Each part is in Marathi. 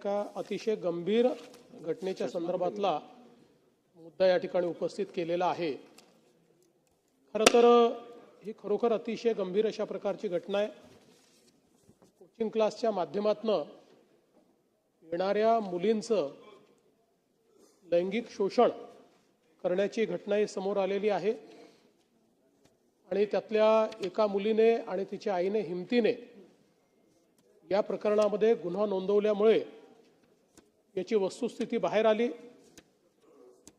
एका अतिशय गंभीर घटनेच्या संदर्भातला मुद्दा या ठिकाणी उपस्थित केलेला आहे. खरं तर ही खरोखर अतिशय गंभीर अशा प्रकारची घटना आहे. कोचिंग क्लासच्या माध्यमातनं येणाऱ्या मुलींचं लैंगिक शोषण करण्याची घटना ही समोर आलेली आहे. आणि त्यातल्या एका मुलीने आणि तिच्या आईने हिमतीने या प्रकरणामध्ये गुन्हा नोंदवल्यामुळे याची वस्तुस्थिती बाहेर आली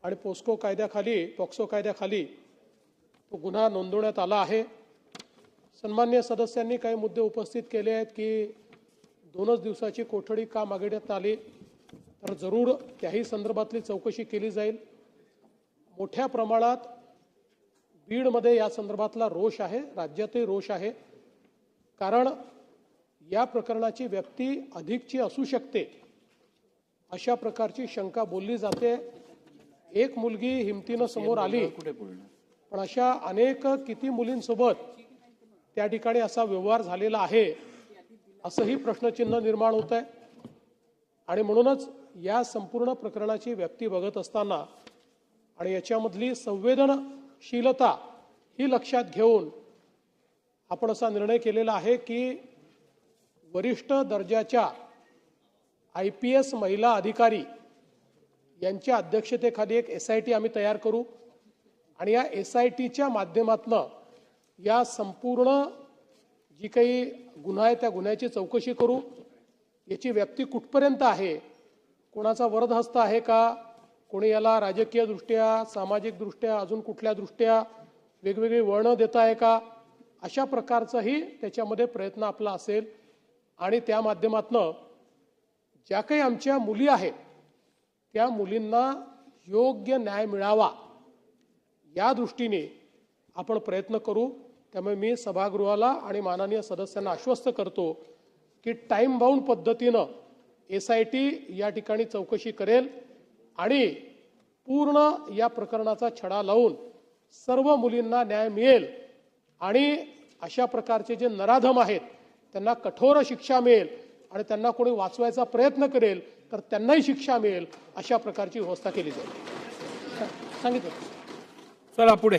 आणि पोस्को कायद्याखाली पॉक्सो कायद्याखाली तो गुन्हा नोंदवण्यात आला आहे. सन्मान्य सदस्यांनी काही मुद्दे उपस्थित केले आहेत की दोनच दिवसाची कोठडी का मागण्यात आली? तर जरूर त्याही संदर्भातली चौकशी केली जाईल. मोठ्या प्रमाणात बीडमध्ये या संदर्भातला रोष आहे राज्यातही रोष आहे. कारण या प्रकरणाची व्याप्ती अधिकची असू शकते. अशा प्रकारची शंका बोलली जाते. एक मुलगी हिमतीनं समोर आली. पण अशा अनेक किती मुलींसोबत त्या ठिकाणी असा व्यवहार झालेला आहे असंही प्रश्नचिन्ह निर्माण होत आहे आणि म्हणूनच या संपूर्ण प्रकरणाची व्याप्ती बघत असताना आणि याच्यामधली संवेदनशीलता ही लक्षात घेऊन आपण असा निर्णय केलेला आहे की वरिष्ठ दर्जाच्या आय पी एस महिला अधिकारी यांच्या अध्यक्षतेखाली एक एस आय टी आम्ही तयार करू. आणि या एस आय टीच्या माध्यमातनं या संपूर्ण जी काही गुन्हा आहे त्या गुन्ह्याची चौकशी करू. याची व्याप्ती कुठपर्यंत आहे? कोणाचा वरदहस्त आहे का? कोणी याला राजकीयदृष्ट्या सामाजिकदृष्ट्या अजून कुठल्या दृष्ट्या वेगवेगळी वळणं देत आहे का? अशा प्रकारचाही त्याच्यामध्ये प्रयत्न आपला असेल. आणि त्या माध्यमातनं ज्या काही आमच्या मुली आहेत त्या मुलींना योग्य न्याय मिळावा या दृष्टीने आपण प्रयत्न करू. त्यामुळे मी सभागृहाला आणि माननीय सदस्यांना आश्वस्त करतो की टाईम बाउंड पद्धतीनं एस आय टी या ठिकाणी चौकशी करेल आणि पूर्ण या प्रकरणाचा छडा लावून सर्व मुलींना न्याय मिळेल आणि अशा प्रकारचे जे नराधम आहेत त्यांना कठोर शिक्षा मिळेल आणि त्यांना कोणी वाचवायचा प्रयत्न करेल तर त्यांनाही शिक्षा मिळेल अशा प्रकारची व्यवस्था केली जाईल. सांगितलं. चला पुढे.